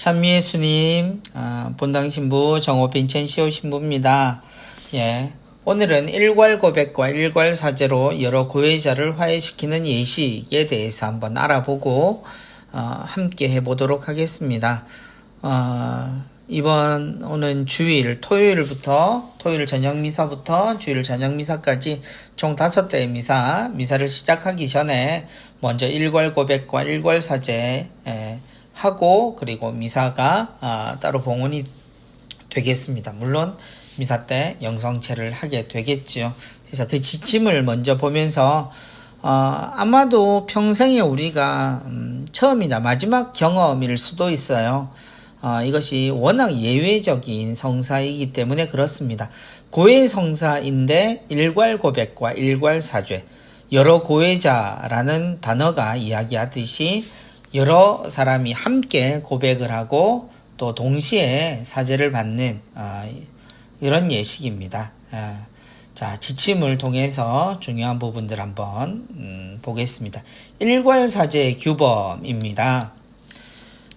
참미예수님, 아, 본당 신부 정호빈 천시호 신부입니다. 예. 오늘은 일괄 고백과 일괄 사제로 여러 고해자를 화해시키는 예식에 대해서 한번 알아보고, 어, 함께 해보도록 하겠습니다. 어, 이번 오는 주일, 토요일부터, 토요일 저녁 미사부터 주일 저녁 미사까지 총 다섯 대의 미사, 미사를 시작하기 전에 먼저 일괄 고백과 일괄 사제, 예, 하고, 그리고 미사가, 아, 따로 봉헌이 되겠습니다. 물론, 미사 때 영성체를 하게 되겠지요. 그래서 그 지침을 먼저 보면서, 어, 아마도 평생에 우리가, 음, 처음이나 마지막 경험일 수도 있어요. 어, 이것이 워낙 예외적인 성사이기 때문에 그렇습니다. 고해 성사인데 일괄 고백과 일괄 사죄, 여러 고해자라는 단어가 이야기하듯이 여러 사람이 함께 고백을 하고 또 동시에 사죄를 받는 어, 이런 예식입니다. 어, 자, 지침을 통해서 중요한 부분들 한번 음, 보겠습니다. 일괄 사죄의 규범입니다.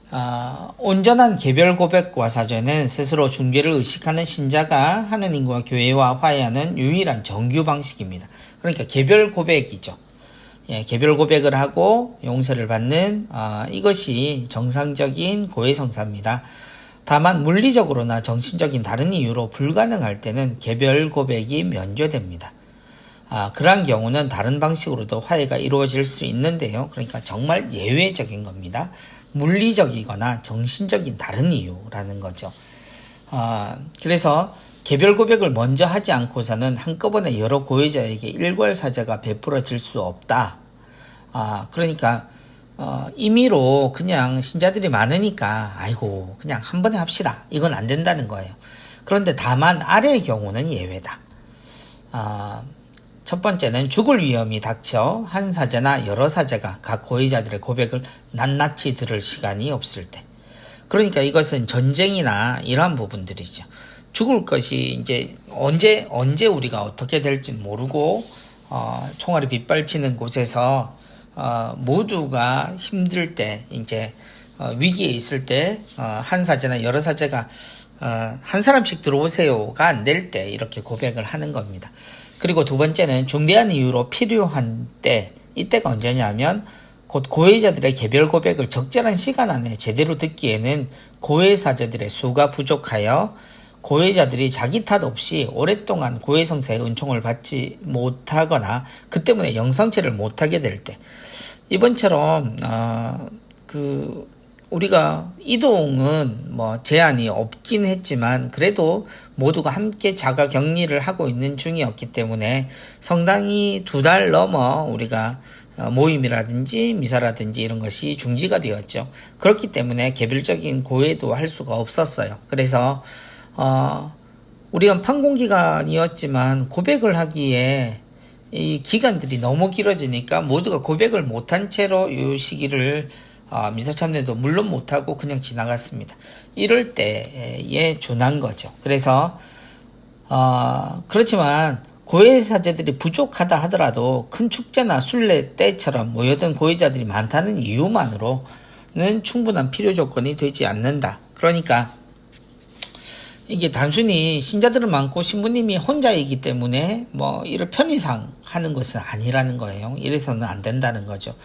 아, 온전한 개별 고백과 사죄는 스스로 중죄를 의식하는 신자가 하느님과 교회와 화해하는 유일한 정규 방식입니다. 그러니까 개별 고백이죠. 예, 개별 고백을 하고 용서를 받는 아, 이것이 정상적인 고해성사입니다. 다만 물리적으로나 정신적인 다른 이유로 불가능할 때는 개별 고백이 면제됩니다. 아, 그러한 경우는 다른 방식으로도 화해가 이루어질 수 있는데요. 그러니까 정말 예외적인 겁니다. 물리적이거나 정신적인 다른 이유라는 거죠. 아, 그래서 개별 고백을 먼저 하지 않고서는 한꺼번에 여러 고해자에게 일괄 사죄가 베풀어질 수 없다. 아, 그러니까 어, 임의로 그냥 신자들이 많으니까 아이고 그냥 한 번에 합시다. 이건 안 된다는 거예요. 그런데 다만 아래의 경우는 예외다. 아, 첫 번째는 죽을 위험이 닥쳐 한 사제나 여러 사제가 각 고의자들의 고백을 낱낱이 들을 시간이 없을 때. 그러니까 이것은 전쟁이나 이러한 부분들이죠. 죽을 것이 이제 언제 언제 우리가 어떻게 될지 모르고 어, 총알이 빗발치는 곳에서 어, 모두가 힘들 때 이제 어, 위기에 있을 때한 사제나 여러 사제가 어, 한 사람씩 들어오세요가 안 될 때 이렇게 고백을 하는 겁니다. 그리고 두 번째는 중대한 이유로 필요한 때, 이때가 언제냐면 곧 고해자들의 개별 고백을 적절한 시간 안에 제대로 듣기에는 고해사자들의 수가 부족하여 고해자들이 자기 탓 없이 오랫동안 고해성사의 은총을 받지 못하거나 그 때문에 영성체를 못하게 될 때, 이번처럼 어, 그 우리가 이동은 뭐 제한이 없긴 했지만 그래도 모두가 함께 자가 격리를 하고 있는 중이었기 때문에 성당이 두 달 넘어 우리가 어, 모임이라든지 미사라든지 이런 것이 중지가 되었죠. 그렇기 때문에 개별적인 고해도 할 수가 없었어요. 그래서 어 우리가 판공기간이었지만 고백을 하기에 이 기간들이 너무 길어지니까 모두가 고백을 못한 채로 이 시기를 어, 미사 참여도 물론 못하고 그냥 지나갔습니다. 이럴 때에 준한 거죠. 그래서 어, 그렇지만 고해 사제들이 부족하다 하더라도 큰 축제나 순례 때처럼 모여든 고해자들이 많다는 이유만으로는 충분한 필요 조건이 되지 않는다. 그러니까 이게 단순히 신자들은 많고 신부님이 혼자이기 때문에 뭐 이를 편의상 하는 것은 아니라는 거예요. 이래서는 안 된다는 거죠.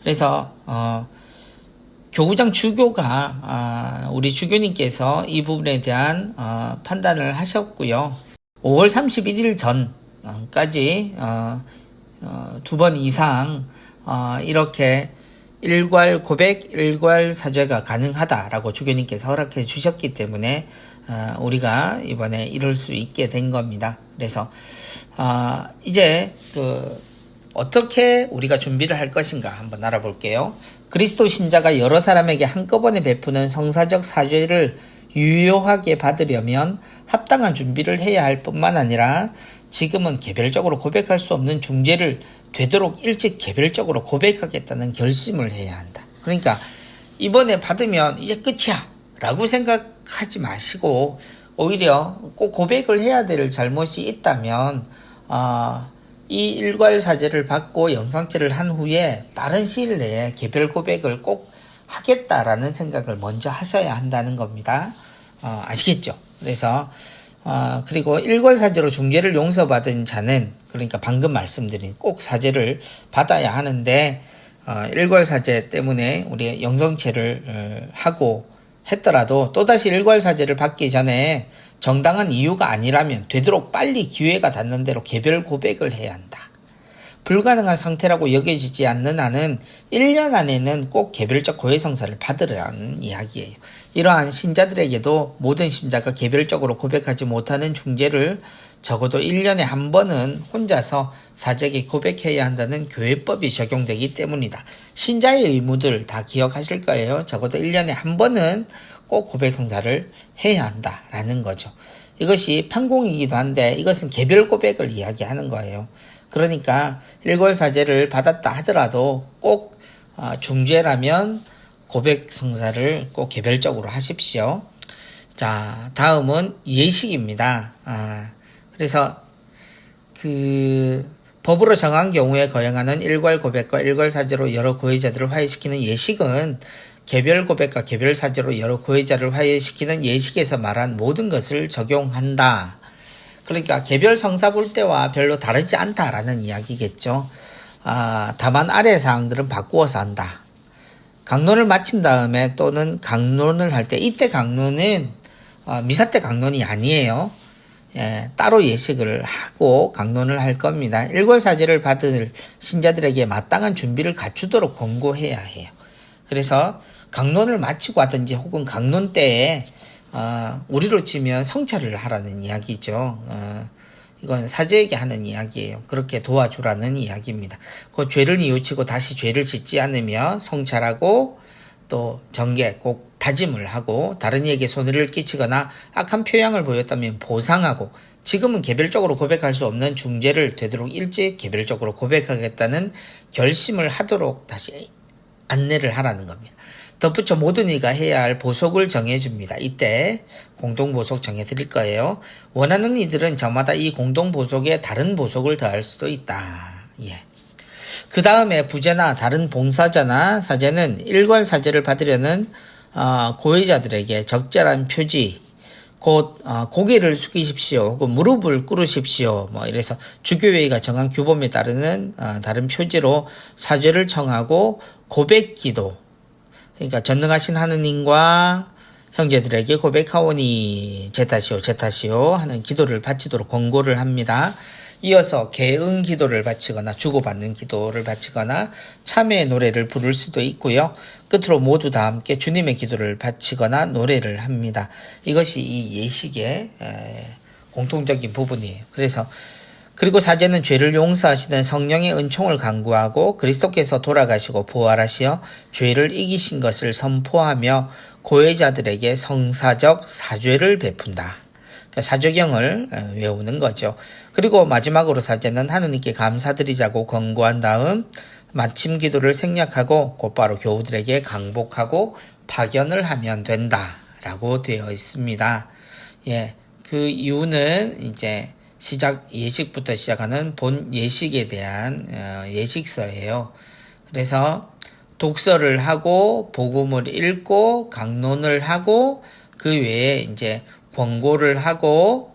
그래서 어 교구장 주교가 아, 우리 주교님께서 이 부분에 대한 어, 판단을 하셨고요. 5월 31일 전까지 어, 두번 이상 어, 이렇게 일괄 고백, 일괄 사죄가 가능하다라고 주교님께서 허락해 주셨기 때문에 우리가 이번에 이럴 수 있게 된 겁니다. 그래서 이제 그 어떻게 우리가 준비를 할 것인가 한번 알아볼게요. 그리스도 신자가 여러 사람에게 한꺼번에 베푸는 성사적 사죄를 유효하게 받으려면 합당한 준비를 해야 할 뿐만 아니라 지금은 개별적으로 고백할 수 없는 중재를 되도록 일찍 개별적으로 고백하겠다는 결심을 해야 한다. 그러니까 이번에 받으면 이제 끝이야 라고 생각 하지 마시고 오히려 꼭 고백을 해야 될 잘못이 있다면 어, 이 일괄 사제를 받고 영상체를 한 후에 빠른 시일 내에 개별 고백을 꼭 하겠다라는 생각을 먼저 하셔야 한다는 겁니다. 어, 아시겠죠? 그래서 어, 그리고 일괄 사제로 중재를 용서받은 자는 그러니까 방금 말씀드린 꼭 사제를 받아야 하는데 어, 일괄 사제 때문에 우리 영성체를 어, 하고 했더라도 또다시 일괄사제를 받기 전에 정당한 이유가 아니라면 되도록 빨리 기회가 닿는 대로 개별 고백을 해야 한다. 불가능한 상태라고 여겨지지 않는 한은 1년 안에는 꼭 개별적 고해성사를 받으라는 이야기예요. 이러한 신자들에게도 모든 신자가 개별적으로 고백하지 못하는 중재를 적어도 1년에 한 번은 혼자서 사적에 고백해야 한다는 교회법이 적용되기 때문이다. 신자의 의무들 다 기억하실 거예요. 적어도 1년에 한 번은 꼭 고백 성사를 해야 한다라는 거죠. 이것이 판공이기도 한데 이것은 개별 고백을 이야기하는 거예요. 그러니까 일골사제를 받았다 하더라도 꼭 어, 중재라면 고백 성사를 꼭 개별적으로 하십시오. 자, 다음은 예식입니다. 아, 그래서 그 법으로 정한 경우에 거행하는 일괄 고백과 일괄 사제로 여러 고해자들을 화해시키는 예식은 개별 고백과 개별 사제로 여러 고해자를 화해시키는 예식에서 말한 모든 것을 적용한다. 그러니까 개별 성사 볼 때와 별로 다르지 않다라는 이야기겠죠. 아, 다만 아래 사항들은 바꾸어서 한다. 강론을 마친 다음에 또는 강론을 할 때 이때 강론은 어, 미사 때 강론이 아니에요. 예, 따로 예식을 하고 강론을 할 겁니다. 일골사제를 받을 신자들에게 마땅한 준비를 갖추도록 권고해야 해요. 그래서 강론을 마치고 하든지 혹은 강론 때에 어, 우리로 치면 성찰을 하라는 이야기죠. 어, 이건 사제에게 하는 이야기예요. 그렇게 도와주라는 이야기입니다. 그 죄를 뉘우치고 다시 죄를 짓지 않으며 성찰하고 또 정계 꼭 다짐을 하고 다른 이에게 손해를 끼치거나 악한 표양을 보였다면 보상하고 지금은 개별적으로 고백할 수 없는 중재를 되도록 일찍 개별적으로 고백하겠다는 결심을 하도록 다시 안내를 하라는 겁니다. 덧붙여 모든 이가 해야 할 보석을 정해줍니다. 이때 공동보석 정해드릴 거예요. 원하는 이들은 저마다 이 공동보석에 다른 보석을 더할 수도 있다. 예. 그 다음에 부제나 다른 봉사자나 사제는 일괄 사제를 받으려는 어, 고의자들에게 적절한 표지, 곧 어, 고개를 숙이십시오 혹은 무릎을 꿇으십시오 뭐 이래서 주교회의가 정한 규범에 따르는 어, 다른 표지로 사죄를 청하고 고백기도 그러니까 전능하신 하느님과 형제들에게 고백하오니 제 탓이요 제 탓이요 하는 기도를 바치도록 권고를 합니다. 이어서 개응 기도를 바치거나 주고받는 기도를 바치거나 참회의 노래를 부를 수도 있고요. 끝으로 모두 다 함께 주님의 기도를 바치거나 노래를 합니다. 이것이 이 예식의 공통적인 부분이에요. 그래서 그리고 사제는 죄를 용서하시는 성령의 은총을 강구하고 그리스도께서 돌아가시고 부활하시어 죄를 이기신 것을 선포하며 고해자들에게 성사적 사죄를 베푼다. 그러니까 사죄경을 외우는 거죠. 그리고 마지막으로 사제는 하느님께 감사드리자고 권고한 다음 마침 기도를 생략하고 곧바로 교우들에게 강복하고 파견을 하면 된다라고 되어 있습니다. 예, 그 이유는 이제 시작 예식부터 시작하는 본 예식에 대한 어, 예식서예요. 그래서 독서를 하고 복음을 읽고 강론을 하고 그 외에 이제 권고를 하고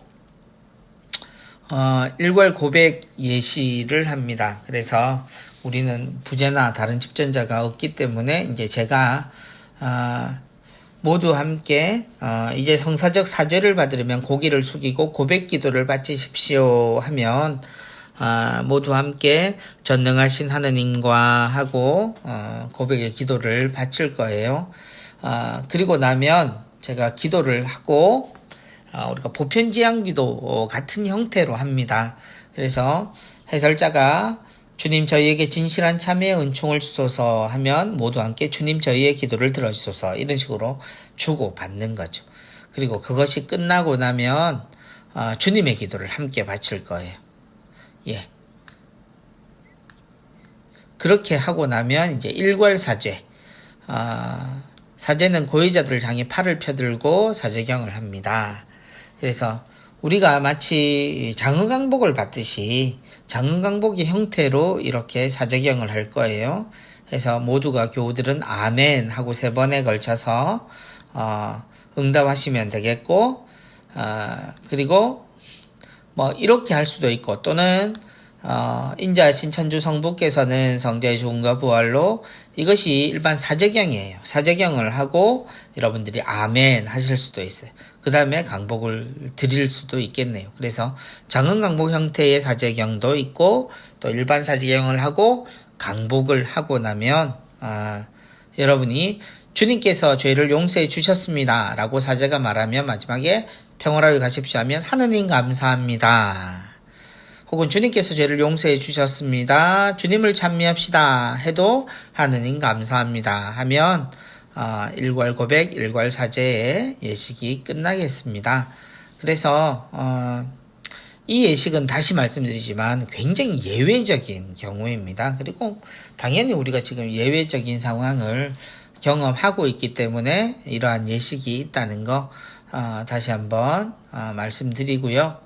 어, 일괄 고백 예시를 합니다. 그래서 우리는 부재나 다른 집전자가 없기 때문에 이제 제가 어, 모두 함께 어, 이제 성사적 사죄를 받으려면 고기를 숙이고 고백 기도를 바치십시오 하면 어, 모두 함께 전능하신 하느님과 하고 어, 고백의 기도를 바칠 거예요. 어, 그리고 나면 제가 기도를 하고 어, 우리가 보편지향 기도 같은 형태로 합니다. 그래서 해설자가 주님 저희에게 진실한 참회의 은총을 주소서 하면 모두 함께 주님 저희의 기도를 들어주소서 이런 식으로 주고 받는 거죠. 그리고 그것이 끝나고 나면 어, 주님의 기도를 함께 바칠 거예요. 예. 그렇게 하고 나면 이제 일괄사죄. 어, 사죄는 고의자들 향해 팔을 펴들고 사죄경을 합니다. 그래서 우리가 마치 장의강복을 받듯이 장의강복의 형태로 이렇게 사제경을 할 거예요. 해서 모두가 교우들은 아멘 하고 세 번에 걸쳐서 어, 응답하시면 되겠고 어, 그리고 뭐 이렇게 할 수도 있고 또는 어, 인자하신 천주 성부께서는 성자의 죽음과 부활로 이것이 일반 사제경이에요. 사제경을 하고 여러분들이 아멘 하실 수도 있어요. 그 다음에 강복을 드릴 수도 있겠네요. 그래서 장은 강복 형태의 사제경도 있고 또 일반 사제경을 하고 강복을 하고 나면 아, 여러분이 주님께서 죄를 용서해 주셨습니다. 라고 사제가 말하면 마지막에 평화로이 가십시오 하면 하느님 감사합니다. 혹은 주님께서 죄를 용서해 주셨습니다. 주님을 찬미합시다. 해도 하느님 감사합니다. 하면 어, 일괄 고백, 일괄 사제의 예식이 끝나겠습니다. 그래서 어, 이 예식은 다시 말씀드리지만 굉장히 예외적인 경우입니다. 그리고 당연히 우리가 지금 예외적인 상황을 경험하고 있기 때문에 이러한 예식이 있다는 거 어, 다시 한번 어, 말씀드리고요.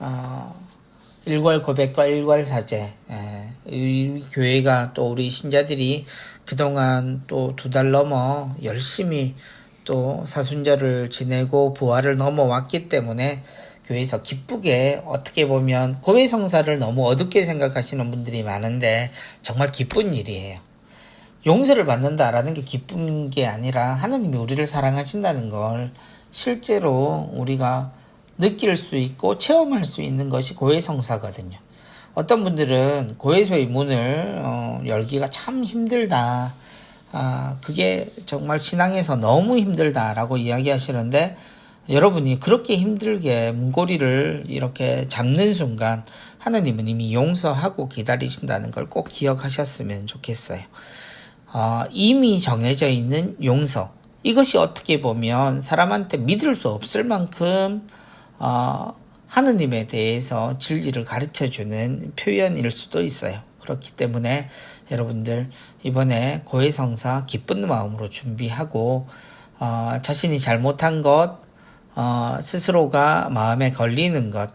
어, 일괄 고백과 일괄 사제. 예, 이 교회가 또 우리 신자들이 그동안 또 두 달 넘어 열심히 또 사순절을 지내고 부활을 넘어왔기 때문에 교회에서 기쁘게 어떻게 보면 고해 성사를 너무 어둡게 생각하시는 분들이 많은데 정말 기쁜 일이에요. 용서를 받는다라는 게 기쁜 게 아니라 하나님이 우리를 사랑하신다는 걸 실제로 우리가 느낄 수 있고 체험할 수 있는 것이 고해 성사거든요. 어떤 분들은 고해소의 문을 어, 열기가 참 힘들다. 아, 그게 정말 신앙에서 너무 힘들다라고 이야기하시는데 여러분이 그렇게 힘들게 문고리를 이렇게 잡는 순간 하나님은 이미 용서하고 기다리신다는 걸 꼭 기억하셨으면 좋겠어요. 어, 이미 정해져 있는 용서. 이것이 어떻게 보면 사람한테 믿을 수 없을 만큼 어, 하느님에 대해서 진리를 가르쳐 주는 표현일 수도 있어요. 그렇기 때문에 여러분들 이번에 고해성사 기쁜 마음으로 준비하고 어, 자신이 잘못한 것, 어, 스스로가 마음에 걸리는 것,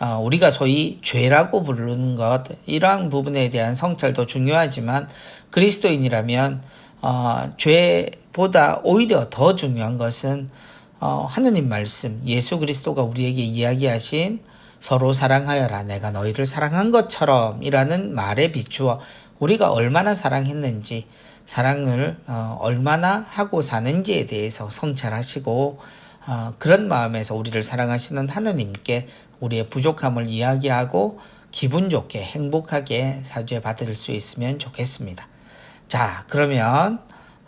어, 우리가 소위 죄라고 부르는 것, 이러한 부분에 대한 성찰도 중요하지만 그리스도인이라면 어, 죄보다 오히려 더 중요한 것은 어, 하느님 말씀, 예수 그리스도가 우리에게 이야기하신 서로 사랑하여라 내가 너희를 사랑한 것처럼 이라는 말에 비추어 우리가 얼마나 사랑했는지 사랑을 어, 얼마나 하고 사는지에 대해서 성찰하시고 어, 그런 마음에서 우리를 사랑하시는 하느님께 우리의 부족함을 이야기하고 기분 좋게 행복하게 사죄 받을 수 있으면 좋겠습니다. 자 그러면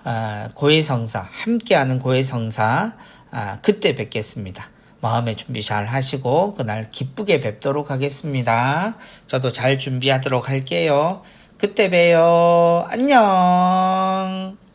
어, 고해성사 함께하는 고해성사 아, 그때 뵙겠습니다. 마음의 준비 잘 하시고 그날 기쁘게 뵙도록 하겠습니다. 저도 잘 준비하도록 할게요. 그때 봬요. 안녕.